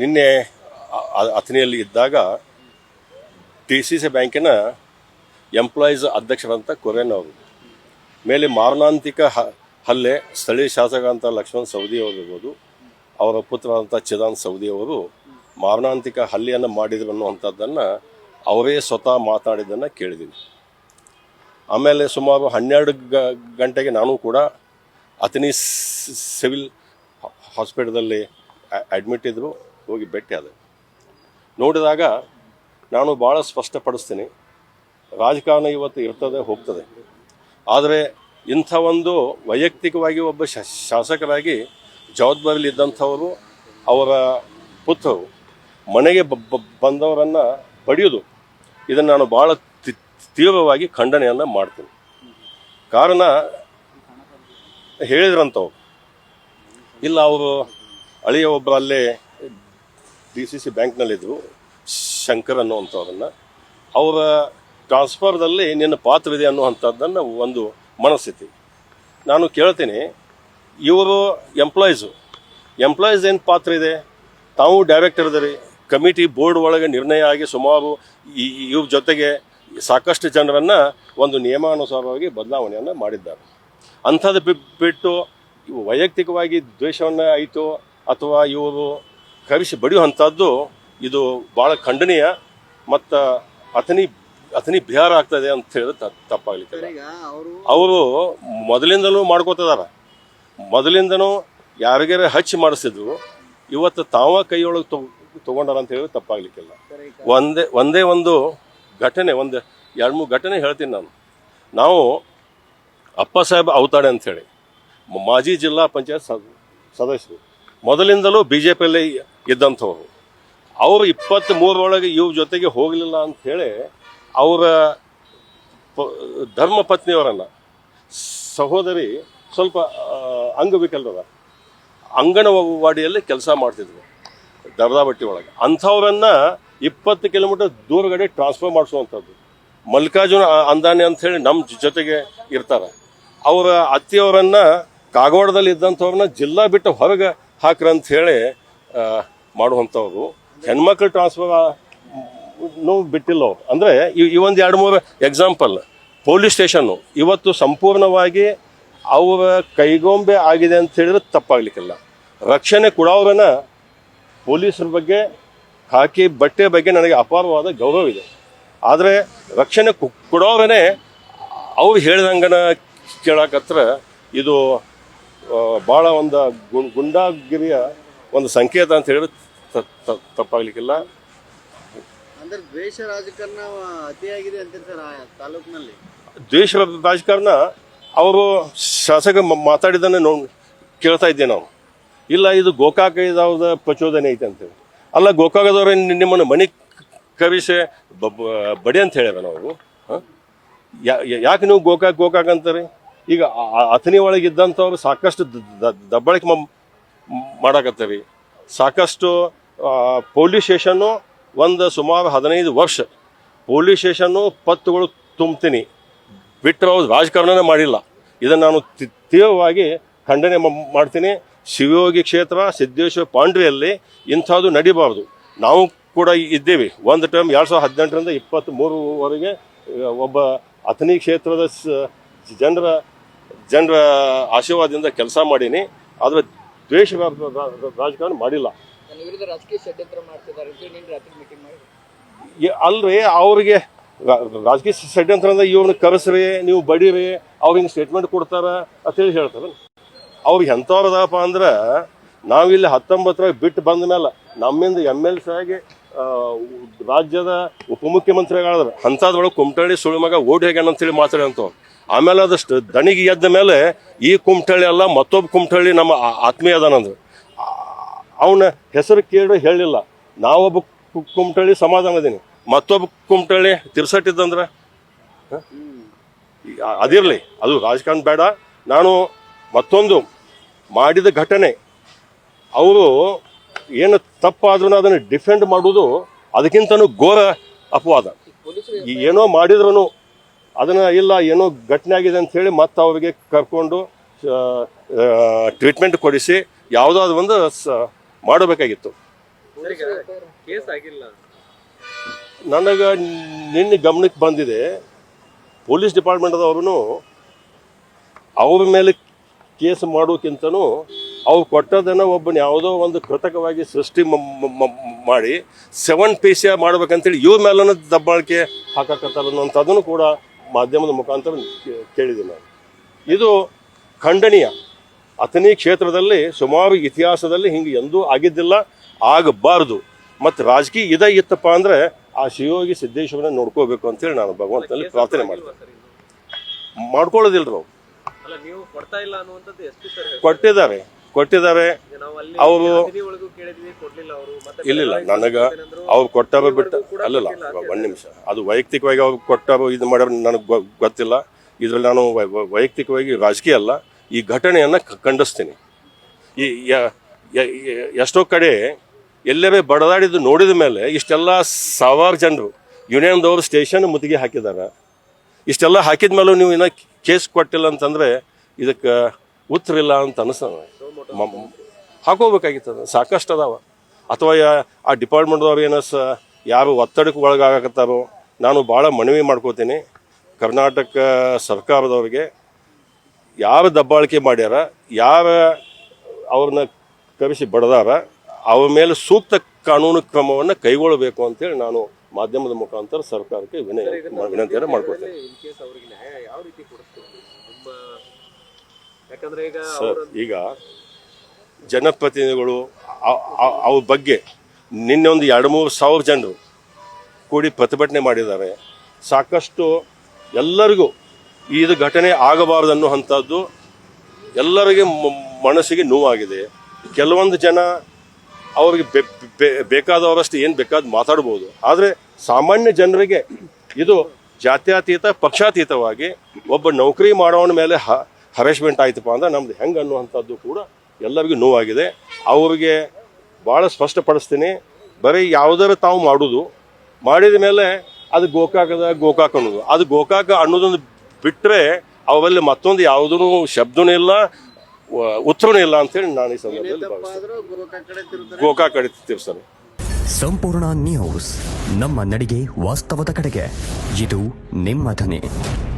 ನಿನ್ನೆ ಅಥನಿಯಲ್ಲಿ ಇದ್ದಾಗ ಡಿ ಸಿ ಸಿ ಬ್ಯಾಂಕಿನ ಎಂಪ್ಲಾಯೀಸ್ ಅಧ್ಯಕ್ಷರಂತ ಕೊರೇನ್ ಅವರು. ಮೇಲೆ ಮಾರಣಾಂತಿಕ ಹಲ್ಲೆ, ಸ್ಥಳೀಯ ಶಾಸಕ ಅಂತ ಲಕ್ಷ್ಮಣ್ ಸೌದಿ ಅವರು ಇರ್ಬೋದು, ಅವರ ಪುತ್ರರಂತ ಚಿದಾನ್ ಸೌದಿ ಅವರು ಮಾರಣಾಂತಿಕ ಹಲ್ಲೆಯನ್ನು ಮಾಡಿದ್ರು ಅನ್ನುವಂಥದ್ದನ್ನು ಅವರೇ ಸ್ವತಃ ಮಾತನಾಡಿದ್ದನ್ನು ಕೇಳಿದ್ದೀನಿ ಆಮೇಲೆ ಸುಮಾರು ಹನ್ನೆರಡು ಗಂಟೆಗೆ ನಾನು ಕೂಡ ಅಥನಿ ಸಿವಿಲ್ ಹಾಸ್ಪಿಟಲಲ್ಲಿ ಅಡ್ಮಿಟ್ ಇದ್ದರು ಹೋಗಿ ಭೇಟಿ ಆದೆ. ನೋಡಿದಾಗ ನಾನು ಭಾಳ ಸ್ಪಷ್ಟಪಡಿಸ್ತೀನಿ. ರಾಜಕಾರಣ ಇವತ್ತು ಇರ್ತದೆ, ಹೋಗ್ತದೆ. ಆದರೆ ಇಂಥ ಒಂದು ವೈಯಕ್ತಿಕವಾಗಿ ಒಬ್ಬ ಶಾಸಕರಾಗಿ ಜವಾಬ್ದಾರಿಲಿದ್ದಂಥವರು ಅವರ ಪುತ್ರರು, ಮನೆಗೆ ಬಂದವರನ್ನು ಪಡೆಯೋದು, ಇದನ್ನು ನಾನು ಭಾಳ ತೀವ್ರವಾಗಿ ಖಂಡನೆಯನ್ನು ಮಾಡ್ತೀನಿ. ಕಾರಣ ಹೇಳಿದ್ರಂಥವ್ರು ಇಲ್ಲ, ಅವರು ಅಳಿಯ ಒಬ್ಬರು ಅಲ್ಲೇ ಡಿ ಸಿ ಸಿ ಬ್ಯಾಂಕ್ನಲ್ಲಿದ್ದರು ಶಂಕರ್ ಅನ್ನುವಂಥವ್ರನ್ನ ಅವರ ಟ್ರಾನ್ಸ್ಫರ್ದಲ್ಲಿ ನಿನ್ನ ಪಾತ್ರವಿದೆ ಅನ್ನುವಂಥದ್ದನ್ನು ಒಂದು ಮನಸ್ಥಿತಿ. ನಾನು ಕೇಳ್ತೀನಿ, ಇವರು ಎಂಪ್ಲಾಯೀಸು. ಎಂಪ್ಲಾಯೀಸ್ ಏನು ಪಾತ್ರ ಇದೆ ತಾವು ಡೈರೆಕ್ಟರ್ ಇದ್ದೀರಿ, ಕಮಿಟಿ ಬೋರ್ಡ್ ಒಳಗೆ ನಿರ್ಣಯ ಆಗಿ ಸುಮಾರು ಇವ್ರ ಜೊತೆಗೆ ಸಾಕಷ್ಟು ಜನರನ್ನು ಒಂದು ನಿಯಮಾನುಸಾರವಾಗಿ ಬದಲಾವಣೆಯನ್ನು ಮಾಡಿದ್ದಾರೆ. ಅಂಥದ್ದು ಬಿಟ್ಟು ವೈಯಕ್ತಿಕವಾಗಿ ದ್ವೇಷವನ್ನು ಆಯಿತು ಅಥವಾ ಇವರು ಕವಿಸಿ ಬಡಿಯುವಂಥದ್ದು ಇದು ಭಾಳ ಖಂಡನೀಯ ಮತ್ತು ಅತನಿ ಅತನಿ ಬಿಹಾರ ಆಗ್ತದೆ ಅಂತ ಹೇಳಿದ್ರೆ ತಪ್ಪಾಗ್ಲಿಕ್ಕೆ ಅವರು ಮೊದಲಿಂದಲೂ ಮಾಡ್ಕೋತಿದಾರ. ಮೊದಲಿಂದನೂ ಯಾರಿಗಾರ ಹಚ್ಚಿ ಮಾಡಿಸಿದ್ರು ಇವತ್ತು ತಾವ ಕೈಯೊಳಗೆ ತಗೊಂಡಾರ ಅಂತ ಹೇಳಿ ತಪ್ಪಾಗ್ಲಿಕ್ಕಿಲ್ಲ. ಒಂದೇ ಒಂದೇ ಒಂದು ಘಟನೆ ಒಂದು ಎರಡು ಮೂರು ಘಟನೆ ಹೇಳ್ತೀನಿ ನಾನು. ನಾವು ಅಪ್ಪ ಸಾಹೇಬ್ ಅವತಾಡೆ ಅಂಥೇಳಿ ಮಾಜಿ ಜಿಲ್ಲಾ ಪಂಚಾಯತ್ ಸದ- ಸದಸ್ಯರು. ಮೊದಲಿಂದಲೂ ಬಿ ಜೆ ಪಿಯಲ್ಲಿ ಇದ್ದಂಥವ್ರು. ಅವರು ಇಪ್ಪತ್ತ್ ಮೂರರೊಳಗೆ ಇವ್ರ ಜೊತೆಗೆ ಹೋಗಲಿಲ್ಲ ಅಂಥೇಳಿ ಅವರ ಧರ್ಮ ಪತ್ನಿಯವರನ್ನು. ಸಹೋದರಿ ಸ್ವಲ್ಪ ಅಂಗವಿಕಲರ ಅಂಗನವಾಡಿಯಲ್ಲಿ ಕೆಲಸ ಮಾಡ್ತಿದ್ರು ದರ್ದಾಬಟ್ಟಿ ಒಳಗೆ. ಅಂಥವ್ರನ್ನ ಇಪ್ಪತ್ತು ಕಿಲೋಮೀಟರ್ ದೂರಗಡೆ ಟ್ರಾನ್ಸ್ಫರ್ ಮಾಡಿಸುವಂಥದ್ದು. ಮಲ್ಲಿಕಾರ್ಜುನ ಅಂದಾನೆ ಅಂಥೇಳಿ ನಮ್ಮ ಜೊತೆಗೆ ಇರ್ತಾರೆ. ಅವರ ಅತ್ತಿಯವರನ್ನು ಕಾಗವಾಡದಲ್ಲಿ ಇದ್ದಂಥವ್ರನ್ನ ಜಿಲ್ಲಾ ಬಿಟ್ಟು ಹೊರಗೆ ಹಾಕ್ರಿ ಅಂತ ಹೇಳಿ ಮಾಡುವಂಥವ್ರು. ಹೆಣ್ಮಕ್ಳು ಟ್ರಾನ್ಸ್ಫರ್ ನೋವು ಬಿಟ್ಟಿಲ್ಲ ಅವ್ರು. ಅಂದರೆ ಈ ಒಂದು ಎರಡು ಮೂರು ಎಕ್ಸಾಂಪಲ್ ಪೊಲೀಸ್ ಸ್ಟೇಷನ್ನು ಇವತ್ತು ಸಂಪೂರ್ಣವಾಗಿ ಅವರ ಕೈಗೊಂಬೆ ಆಗಿದೆ ಅಂತ ಹೇಳಿದ್ರೆ ತಪ್ಪಾಗಲಿಕ್ಕಿಲ್ಲ. ರಕ್ಷಣೆ ಕೊಡೋರನ್ನ ಪೊಲೀಸರ ಬಗ್ಗೆ ಹಾಕಿ ಬಟ್ಟೆ ಬಗ್ಗೆ ನನಗೆ ಅಪಾರವಾದ ಗೌರವ ಇದೆ. ಆದರೆ ರಕ್ಷಣೆ ಕೊಡೋರೇ ಅವ್ರು ಹೇಳಿದಂಗನ ಕೇಳಕ್ಕತ್ರ ಇದು ಭಾಳ ಒಂದು ಗುಂಡ ಗುಂಡಾಗಿರಿಯ ಒಂದು ಸಂಕೇತ ಅಂತ ಹೇಳಿದ್ರೆ ತಪ್ಪಾಗ್ಲಿಕ್ಕಿಲ್ಲ. ಅಂದ್ರೆ ದ್ವೇಷ ರಾಜಕಾರಣ ಅತಿಯಾಗಿದೆ ಅಂತ ಸರ್ ತಾಲೂಕಿನಲ್ಲಿ. ದ್ವೇಷ ರಾಜಕಾರಣ ಅವರು ಶಾಸಕ ಮ- ಮಾತಾಡಿದ್ದನ್ನೇ ನೋ ಕೇಳ್ತಾ ಇದ್ದೆ ನಾವು. ಇಲ್ಲ ಇದು ಗೋಕಾಕ ಇದಾವ್ದ ಪ್ರಚೋದನೆ ಐತೆ ಅಂತೇಳಿ ಅಲ್ಲ ಗೋಕಾಕದವ್ರೆ ನಿಮ್ಮನ್ನು ಮನೆ ಕರೆಸಿ ಬಡಿ ಅಂತ ಹೇಳ್ಯಾರ ನಾವು. ಯಾಕೆ ನೀವು ಗೋಕಾಕ್ ಗೋಕಾಕ್ ಅಂತಾರೆ? ಈಗ ಅಥಣಿ ಒಳಗೆ ಇದ್ದಂಥವ್ರು ಸಾಕಷ್ಟು ದಬ್ಬಾಳಿಕೆ ಮಾಡಾಕತ್ತೀವಿ. ಸಾಕಷ್ಟು ಪೊಲೀಸ್ ಸ್ಟೇಷನ್ನು ಒಂದು ಸುಮಾರು ಹದಿನೈದು ವರ್ಷ ಪೊಲೀಸ್ ಸ್ಟೇಷನ್ನು ಪತ್ತುಗಳು ತುಂಬ್ತೀನಿ. ಬಿಟ್ಟರೆ ಅವ್ರು ರಾಜಕಾರಣನೇ ಮಾಡಿಲ್ಲ. ಇದನ್ನು ನಾನು ತೀವ್ರವಾಗಿ ಖಂಡನೆ ಮಾಡ್ತೀನಿ. ಶಿವಯೋಗಿ ಕ್ಷೇತ್ರ, ಸಿದ್ದೇಶ್ವರ ಪಾಂಡ್ರಿಯಲ್ಲಿ ಇಂಥದ್ದು ನಡಿಬಾರ್ದು. ನಾವು ಕೂಡ ಇದ್ದೇವೆ. ಒಂದು ಟೈಮ್ ಎರಡು ಸಾವಿರದ ಹದಿನೆಂಟರಿಂದ ಇಪ್ಪತ್ತ್ ಮೂರುವರೆಗೆ ಒಬ್ಬ ಅಥಣಿ ಕ್ಷೇತ್ರದ ಜನರ ಜನರ ಆಶೀರ್ವಾದದಿಂದ ಕೆಲಸ ಮಾಡೀನಿ ಆದರೆ ದ್ವೇಷ ರಾಜಕಾರಣ ಮಾಡಿಲ್ಲ. ಅಲ್ರಿ ಅವ್ರಿಗೆ ರಾಜಕೀಯ ಷಡ್ಯಂತ್ರ ಇವ್ರನ್ನ ಕರೆಸ್ರಿ ನೀವು ಬಡೀರಿ ಅವ್ರು ಹಿಂಗೆ ಸ್ಟೇಟ್ಮೆಂಟ್ ಕೊಡ್ತಾರ ಅಂತೇಳಿ ಹೇಳ್ತಾರೆ. ಅವ್ರಿಗೆ ಎಂಥವ್ರದಪ್ಪ ಅಂದ್ರೆ ನಾವಿಲ್ಲಿ ಹತ್ತೊಂಬತ್ತರಾಗ ಬಿಟ್ಟು ಬಂದ ಮೇಲೆ ನಮ್ಮಿಂದ ಎಂ ಎಲ್ ಸಿ ಆಗಿ ರಾಜ್ಯದ ಉಪಮುಖ್ಯಮಂತ್ರಿಗಳಾದ್ರೆ ಅಂಥದ್ರೊಳಗೆ ಕುಮಟಳ್ಳಿ ಸುಳಿ ಮಗ ಓಡಿ ಹೋಗ್ಯಾನ ಅಂತೇಳಿ ಮಾತಾಡಂತ ಆಮೇಲೆ ಅದಷ್ಟು ದಣಿಗೆ ಎದ್ದ ಮೇಲೆ ಈ ಕುಮಟಳ್ಳಿ ಅಲ್ಲ, ಮತ್ತೊಬ್ಬ ಕುಮಟಳ್ಳಿ ನಮ್ಮ ಆತ್ಮೀಯ ಅದಾನಂದ್ರೆ. ಅವನ ಹೆಸರು ಕೇಳಿ ಹೇಳಿಲ್ಲ ನಾವೊಬ್ಬ ಕುಮಟಳ್ಳಿ ಸಮಾಧಾನ ಅದೀನಿ ಮತ್ತೊಬ್ಬ ಕುಮಟಳ್ಳಿ ತಿರ್ಸಟ್ಟಿದ್ದಂದ್ರೆ ಅದಿರ್ಲಿ. ಅದು ರಾಜಕಾರಣ ಬೇಡ. ನಾನು ಮತ್ತೊಂದು ಮಾಡಿದ ಘಟನೆ. ಅವರು ಏನು ತಪ್ಪಾದ್ರೂ ಅದನ್ನು ಡಿಫೆಂಡ್ ಮಾಡುವುದು ಅದಕ್ಕಿಂತನೂ ಘೋರ ಅಪವಾದ. ಏನೋ ಮಾಡಿದ್ರು ಅದನ್ನು ಇಲ್ಲ, ಏನೋ ಘಟನೆ ಆಗಿದೆ ಅಂತ ಹೇಳಿ ಮತ್ತೆ ಅವರಿಗೆ ಕರ್ಕೊಂಡು ಟ್ರೀಟ್ಮೆಂಟ್ ಕೊಡಿಸಿ ಯಾವುದಾದ್ರು ಒಂದು ಸ, ಮಾಡಬೇಕಾಗಿತ್ತು. ನನಗೆ ನಿನ್ನೆ ಗಮನಕ್ಕೆ ಬಂದಿದೆ, ಪೊಲೀಸ್ ಡಿಪಾರ್ಟ್ಮೆಂಟ್ದವ್ರು ಅವ್ರ ಮೇಲೆ ಕೇಸ್ ಮಾಡೋಕ್ಕಿಂತನೂ ಅವ್ರು ಕೊಟ್ಟದನ್ನು ಒಬ್ಬನ ಯಾವುದೋ ಒಂದು ಕೃತಕವಾಗಿ ಸೃಷ್ಟಿ ಮಾಡಿ ಸೆವೆನ್ ಪೈಸೆ ಮಾಡ್ಬೇಕಂತೇಳಿ ಇವ್ರ ಮೇಲೂ ದಬ್ಬಾಳಿಕೆ ಹಾಕಕತ್ತಾರ ಅನ್ನೋಂಥದ್ದನ್ನು ಕೂಡ ಮಾಧ್ಯಮದ ಮುಖಾಂತರ ಕೇಳಿದೆ ನಾನು. ಇದು ಖಂಡನೀಯ. ಅಥನಿ ಕ್ಷೇತ್ರದಲ್ಲಿ ಸುಮಾರು ಇತಿಹಾಸದಲ್ಲಿ ಹಿಂಗೆ ಎಂದೂ ಆಗಿದ್ದಿಲ್ಲ ಆಗಬಾರ್ದು. ಮತ್ತು ರಾಜಕೀಯ ಇದೇ ಇತ್ತಪ್ಪ ಅಂದರೆ ಆ ಶಿವಯೋಗಿ ಸಿದ್ದೇಶ್ವರನ ನೋಡ್ಕೋಬೇಕು ಅಂತೇಳಿ ನಾನು ಭಗವಂತನಲ್ಲಿ ಪ್ರಾರ್ಥನೆ ಮಾಡ್ತೀನಿ. ಮಾಡ್ಕೊಳ್ಳೋದಿಲ್ಲ ನಾವು ಅಲ್ಲ ನೀವು ಕೊಡ್ತಾ ಇಲ್ಲ ಅನ್ನುವಂಥದ್ದು ಎಷ್ಟು ಸರ್ ಕೊಟ್ಟಿದ್ದಾರೆ. ಕೊಟ್ಟಿದ್ದಾರೆ. ಅವರು ಇಲ್ಲಿಲ್ಲ. ನನಗೆ. ಅವ್ರು ಕೊಟ್ಟಾರೋ ಬಿಟ್ಟು ಅಲ್ಲಿಲ್ಲ ಒಂದು ನಿಮಿಷ. ಅದು ವೈಯಕ್ತಿಕವಾಗಿ ಅವ್ರು ಕೊಟ್ಟಾರೋ ಇದು ಮಾಡ್ಯಾರ ನನಗೆ ಗೊತ್ತಿಲ್ಲ. ಇದರಲ್ಲಿ ನಾನು ವೈಯಕ್ತಿಕವಾಗಿ ರಾಜಕೀಯ ಅಲ್ಲ ಈ ಘಟನೆಯನ್ನು ಖಂಡಿಸ್ತೀನಿ. ಈ ಎಷ್ಟೋ ಕಡೆ ಎಲ್ಲರೇ ಬಡದಾಡಿದ್ದು ನೋಡಿದ ಮೇಲೆ ಇಷ್ಟೆಲ್ಲ ಸಾವಾರು ಜನರು ಯೂನಿಯನ್ದವರು ಸ್ಟೇಷನ್ ಮುತ್ತಿಗೆ ಹಾಕಿದ್ದಾರೆ ಇಷ್ಟೆಲ್ಲ ಹಾಕಿದ ಮೇಲೂ ನೀವು ಇನ್ನೂ ಕೇಸ್ ಕೊಟ್ಟಿಲ್ಲ ಅಂತಂದರೆ ಇದಕ್ಕೆ ಉತ್ತರ ಇಲ್ಲ ಅಂತ ಅನಿಸ್ತದೆ ಮ- ಹಾಕೋಬೇಕಾಗಿತ್ತು. ಸಾಕಷ್ಟು ಅದಾವ. ಅಥವಾ ಆ ಡಿಪಾರ್ಟ್ಮೆಂಟ್ದವ್ರು ಏನೋ ಸ ಯಾರು ಒತ್ತಡಕ್ಕೆ ಒಳಗಾಗತ್ತಾರೋ ನಾನು ಭಾಳ ಮನವಿ ಮಾಡ್ಕೋತೀನಿ. ಕರ್ನಾಟಕ ಸರ್ಕಾರದವ್ರಿಗೆ ಯಾರು ದಬ್ಬಾಳಿಕೆ ಮಾಡ್ಯಾರ, ಯಾರ ಅವ್ರನ್ನ ಕರೆಸಿ ಬಡದಾರ, ಅವ್ರ ಮೇಲೆ ಸೂಕ್ತ ಕಾನೂನು ಕ್ರಮವನ್ನು ಕೈಗೊಳ್ಳಬೇಕು ಅಂತೇಳಿ ನಾನು ಮಾಧ್ಯಮದ ಮುಖಾಂತರ ಸರ್ಕಾರಕ್ಕೆ ವಿನಯ ವಿನಂತಿಯನ್ನು ಮಾಡ್ಕೊಳ್ತೇನೆ ಯಾಕಂದ್ರೆ ಈಗ ಸರ್ ಈಗ ಜನಪ್ರತಿನಿಧಿಗಳು ಅವ್ರ ಬಗ್ಗೆ ನಿನ್ನೆ ಒಂದು ಎರಡು ಮೂರು ಸಾವಿರ ಜನರು ಕೂಡಿ ಪ್ರತಿಭಟನೆ ಮಾಡಿದ್ದಾರೆ. ಸಾಕಷ್ಟು ಎಲ್ಲರಿಗೂ ಇದು ಘಟನೆ ಆಗಬಾರದು ಅನ್ನುವಂಥದ್ದು ಎಲ್ಲರಿಗೆ ಮನಸ್ಸಿಗೆ ನೋವಾಗಿದೆ. ಕೆಲವೊಂದು ಜನ ಅವ್ರಿಗೆ ಬೆ- ಬೆ- ಬೇಕಾದವರಷ್ಟು ಏನು ಬೇಕಾದ ಮಾತಾಡ್ಬೋದು. ಆದರೆ ಸಾಮಾನ್ಯ ಜನರಿಗೆ ಇದು ಜಾತ್ಯತೀತ ಪಕ್ಷಾತೀತವಾಗಿ ಒಬ್ಬ ನೌಕರಿ ಮಾಡೋವನ ಮೇಲೆ ಹ ಹರೇಸ್ಮೆಂಟ್ ಆಯ್ತಪ್ಪ ಅಂದ್ರೆ ನಮ್ದು ಹೆಂಗೆ ಅನ್ನುವಂಥದ್ದು ಕೂಡ ಎಲ್ಲರಿಗೂ ನೋವಾಗಿದೆ. ಅವ್ರಿಗೆ ಭಾಳ ಸ್ಪಷ್ಟಪಡಿಸ್ತೀನಿ ಬರೀ ಯಾವುದರ ತಾವು ಮಾಡೋದು ಮಾಡಿದ ಮೇಲೆ ಅದು ಗೋಕಾಕದ ಗೋಕಾಕ ಅನ್ನೋದು. ಅದು ಗೋಕಾಕ ಅನ್ನೋದೊಂದು ಬಿಟ್ಟರೆ ಅವರಲ್ಲಿ ಮತ್ತೊಂದು ಯಾವುದೂ ಶಬ್ದನೂ ಇಲ್ಲ ವ- ಉತ್ತರನೂ ಇಲ್ಲ ಅಂತೇಳಿ ನಾನು ಈ ಸಂದರ್ಭದಲ್ಲಿ ಗೋಕಾಕ ಕಡಿತೀವಿ ಸರ್ ಕಡೆ ತಿರುಗ್ತಾರೆ. ಗೋಕಾಕ್ ಕಡೆ ತಿರ್ಸನೆ ಸಂಪೂರ್ಣ ನ್ಯೂಸ್ ನಮ್ಮ ನಡಿಗೆ ವಾಸ್ತವದ ಕಡೆಗೆ. ಇದು ನಿಮ್ಮ ಧ್ವನಿ.